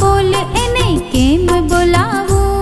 બોલ એને કેમ બોલાવું?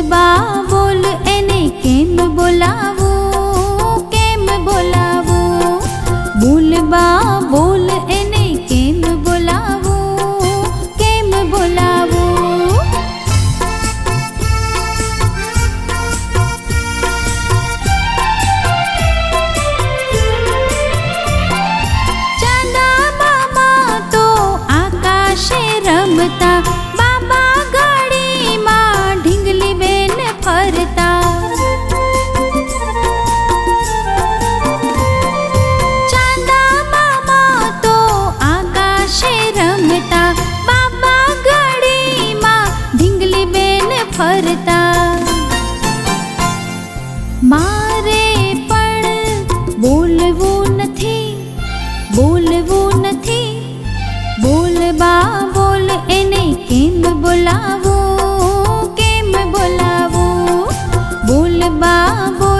ગરબા બોલ એને કેમ બોલાવું? કેમ બોલાવું? બોલબા ફરતા. મારે પણ બોલવું નથી બોલવું નથી. બોલબા બોલ એને કેમ બોલાવો કેમ બોલાવો? બોલબા બોલ